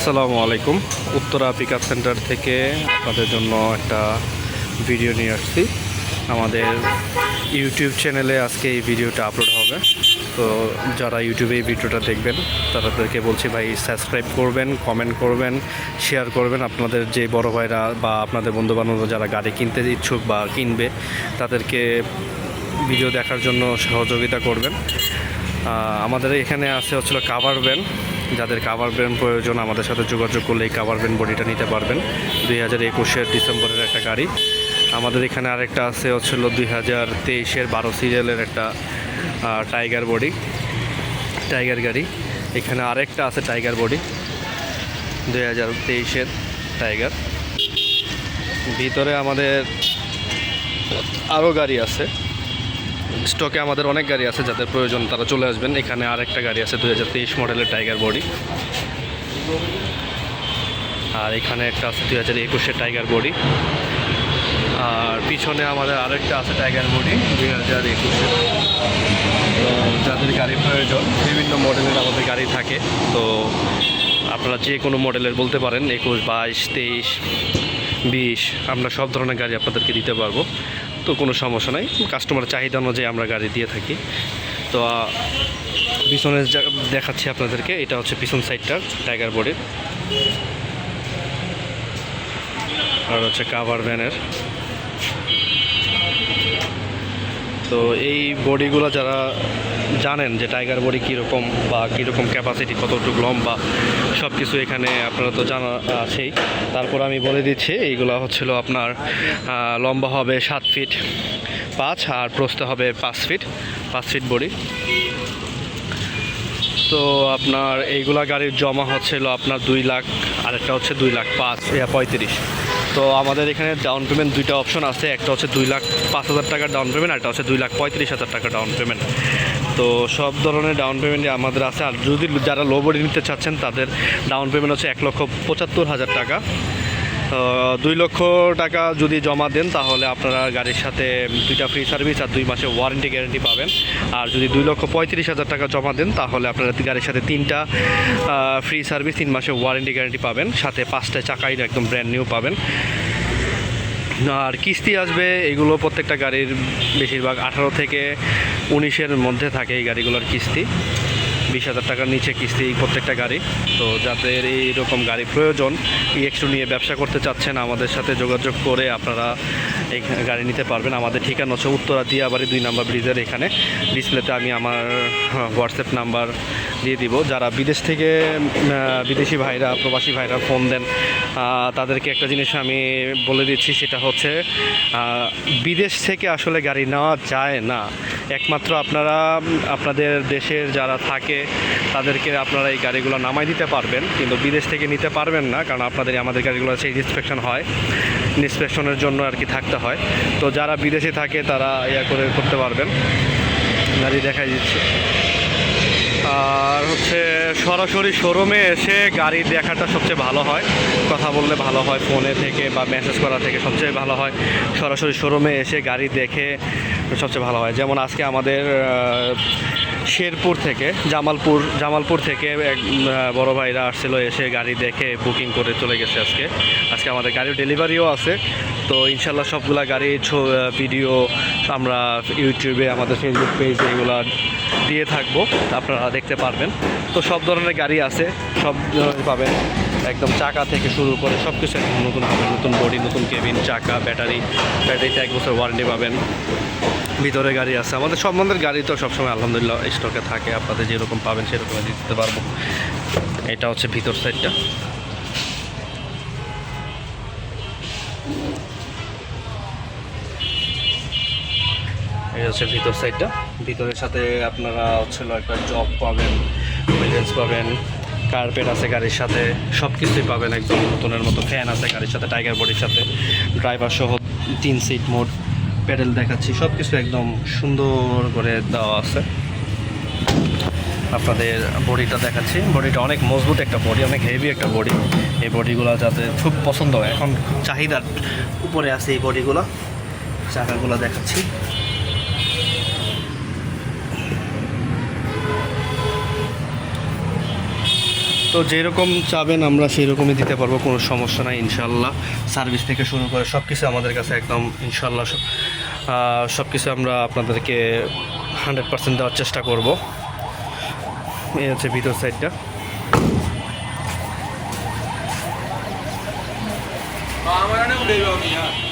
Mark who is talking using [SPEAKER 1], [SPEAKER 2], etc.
[SPEAKER 1] আসসালামু আলাইকুম। Uttara pick centre থেকে আপনাদের জন্য একটা ভিডিও নিয়ে আসছি। আমাদের ইউটিউব চ্যানেলে আজকে এই ভিডিওটা আপলোড হবে। তো যারা ইউটিউবে এই ভিডিওটা দেখবেন, তাদেরকে বলছি ভাই সাবস্ক্রাইব করবেন কমেন্ট করবেন শেয়ার করবেন। আপনাদের যে বড় ভাইরা বা আপনাদের বন্ধুবান্ধব যারা গাড়ি কিনতে ইচ্ছুক বা কিনবে, তাদেরকে ভিডিও দেখার জন্য সহযোগিতা করবেন। আমাদের এখানে আছে হচ্ছিল কাভার ভ্যান যাদের কাভার ভ্যান প্রয়োজন, আমাদের সাথে যোগাযোগ করলে এই কাভার ভ্যান বডিটা নিতে পারবেন। দুই হাজার একুশের ডিসেম্বরের একটা গাড়ি। আমাদের এখানে আরেকটা আছে হচ্ছিল দুই হাজার তেইশের বারো সিরিয়ালের একটা টাইগার বডি টাইগার গাড়ি। এখানে আরেকটা আছে টাইগার বডি দুই হাজার তেইশের টাইগার ভিতরে আমাদের আরও গাড়ি আছে। স্টকে আমাদের অনেক গাড়ি আছে যাদের প্রয়োজন, তারা চলে আসবেন। এখানে আরেকটা গাড়ি আছে দু হাজার তেইশ মডেলের টাইগার বডি। আর এখানে একটা আছে, দুই হাজার একুশের টাইগার বডি। আর পিছনে আমাদের আরেকটা আছে টাইগার বডি, দুই হাজার একুশে। তো যাদের গাড়ি প্রয়োজন, বিভিন্ন মডেলের আমাদের গাড়ি থাকে। তো আপনারা যে কোনো মডেলের বলতে পারেন, একুশ, বাইশ, তেইশ, বিশ, আমরা সব ধরনের গাড়ি আপনাদেরকে দিতে পারব। তো কোনো সমস্যা নাই। কাস্টমার চাহিদা অনুযায়ী আমরা গাড়ি দিয়ে থাকি। তো পিছনের দেখাচ্ছি আপনাদেরকে। এটা হচ্ছে পিছন সাইডটা টাইগার বোর্ডের আর হচ্ছে কাভার ভ্যানের তো এই বডিগুলো যারা জানেন যে টাইগার বডি কীরকম বা কীরকম ক্যাপাসিটি কতটুকু লম্বা সব কিছু এখানে আপনারা তো জানা আছেই। তারপর আমি বলে দিচ্ছি, এইগুলো হচ্ছিল আপনার লম্বা হবে সাত ফিট পাঁচ আর প্রস্থ হবে পাঁচ ফিট পাঁচ ফিট বডি। তো আপনার এইগুলা গাড়ির জমা হচ্ছিল আপনার দুই লাখ, আরেকটা হচ্ছে দুই লাখ পাঁচ পঁয়ত্রিশ। তো আমাদের এখানে ডাউন পেমেন্ট দুইটা অপশন আছে। একটা হচ্ছে দুই লাখ পাঁচ হাজার টাকার ডাউন পেমেন্ট একটা হচ্ছে দুই লাখ পঁয়ত্রিশ হাজার টাকা ডাউন পেমেন্ট তো সব ধরনের ডাউন পেমেন্ট আমাদের আছে। আর যদি যারা লো বডি নিতে চাচ্ছেন, তাদের ডাউন পেমেন্ট হচ্ছে এক লক্ষ পঁচাত্তর হাজার টাকা। দুই লক্ষ টাকা যদি জমা দেন, তাহলে আপনারা গাড়ির সাথে দুইটা ফ্রি সার্ভিস আর দুই মাসে ওয়ারেন্টি গ্যারেন্টি পাবেন। আর যদি দুই লক্ষ পঁয়ত্রিশ হাজার টাকা জমা দেন, তাহলে আপনারা গাড়ির সাথে তিনটা ফ্রি সার্ভিস তিন মাসে ওয়ারেন্টি গ্যারেন্টি পাবেন। সাথে পাঁচটা চাকাই একদম ব্র্যান্ড নিউ পাবেন। আর কিস্তি আসবে, এগুলো প্রত্যেকটা গাড়ির বেশিরভাগ আঠারো থেকে উনিশের মধ্যে থাকে এই গাড়িগুলোর কিস্তি। বিশ হাজার টাকার নিচে কিস্তি প্রত্যেকটা গাড়ি। তো যাদের এইরকম গাড়ি প্রয়োজন ইএক্সটু নিয়ে ব্যবসা করতে চাচ্ছেন, আমাদের সাথে যোগাযোগ করে আপনারা এই গাড়ি নিতে পারবেন। আমাদের ঠিকানা হচ্ছে উত্তরা দিয়াবাড়ি দুই নাম্বার ব্রিজের এখানে। ডিসপ্লেতে আমি আমার হোয়াটসঅ্যাপ নাম্বার দিয়ে দিব। যারা বিদেশ থেকে বিদেশি ভাইরা, প্রবাসী ভাইরা ফোন দেন তাদেরকে একটা জিনিস আমি বলে দিচ্ছি, সেটা হচ্ছে বিদেশ থেকে আসলে গাড়ি নেওয়া যায় না। একমাত্র আপনারা আপনাদের দেশের যারা থাকে, তাদেরকে আপনারা এই গাড়িগুলো নামাই দিতে পারবেন, কিন্তু বিদেশ থেকে নিতে পারবেন না, কারণ আপনাদের আমাদের গাড়িগুলো সেই ইন্সপেকশন হয়। ইন্সপেকশনের জন্য আর কি থাকতে হয়। তো যারা বিদেশে থাকে, তারা ইয়া করে করতে পারবেন। গাড়ি দেখাই দিচ্ছি। আর হচ্ছে সরাসরি শোরুমে এসে গাড়ি দেখাটা সবচেয়ে ভালো হয়। কথা বললে ভালো হয়, ফোনে থেকে বা মেসেজ করা থেকে সবচেয়ে ভালো হয়। সরাসরি শোরুমে এসে গাড়ি দেখে সবচেয়ে ভালো হয়। যেমন আজকে আমাদের শেরপুর থেকে, জামালপুর জামালপুর থেকে এক বড়ো ভাইরা আসছিল, এসে গাড়ি দেখে বুকিং করে চলে গেছে আজকে। আজকে আমাদের গাড়ির ডেলিভারিও আছে। তো ইনশাল্লাহ সবগুলা গাড়ি ভিডিও আমরা ইউটিউবে আমাদের ফেসবুক পেজ এগুলো দিয়ে থাকব। আপনারা দেখতে পারবেন। তো সব ধরনের গাড়ি আছে, সব ধরনের পাবেন। একদম চাকা থেকে শুরু করে সব কিছু একদম নতুন পাবেন নতুন বডি নতুন কেবিন চাকা ব্যাটারি ব্যাটারিতে এক বছর ওয়ারেন্টি পাবেন। ভিতরে গাড়ি আছে। আমাদের ধরনের গাড়ি তো সবসময় আলহামদুলিল্লাহ স্টকে থাকে। আপনাদের যেরকম পাবেন সেরকম দিতে পারব। এটা হচ্ছে ভিতর সাইডটা হচ্ছে ভিতর সাইডটা ভিতরের সাথে আপনারা হচ্ছিল একটা জব পাবেন উইলেন্স পাবেন। কার্পেট আছে গাড়ির সাথে সব কিছুই পাবেন একদম নতুনের মতো ফ্যান আছে গাড়ির সাথে টাইগার বডির সাথে ড্রাইভার সহ তিন সিট মোড প্যাডেল দেখাচ্ছি সব কিছু একদম সুন্দর করে দেওয়া আছে। আপনাদের বডিটা দেখাচ্ছি বডিটা অনেক মজবুত একটা বডি অনেক হেভি একটা বডি এই বডিগুলো যাতে খুব পছন্দ হয়। এখন চাহিদার উপরে আছে এই বডিগুলো চাকাগুলো দেখাচ্ছি। তো যেরকম চাবেন আমরা সেই রকমই দিতে পারব, কোনো সমস্যা নাই ইনশাল্লাহ সার্ভিস থেকে শুরু করে সব কিছু আমাদের কাছে একদম ইনশাল্লাহ সব কিছু আমরা আপনাদেরকে হান্ড্রেড পার্সেন্ট দেওয়ার চেষ্টা করব। এই হচ্ছে ভিতর সাইডটা
[SPEAKER 2] আমার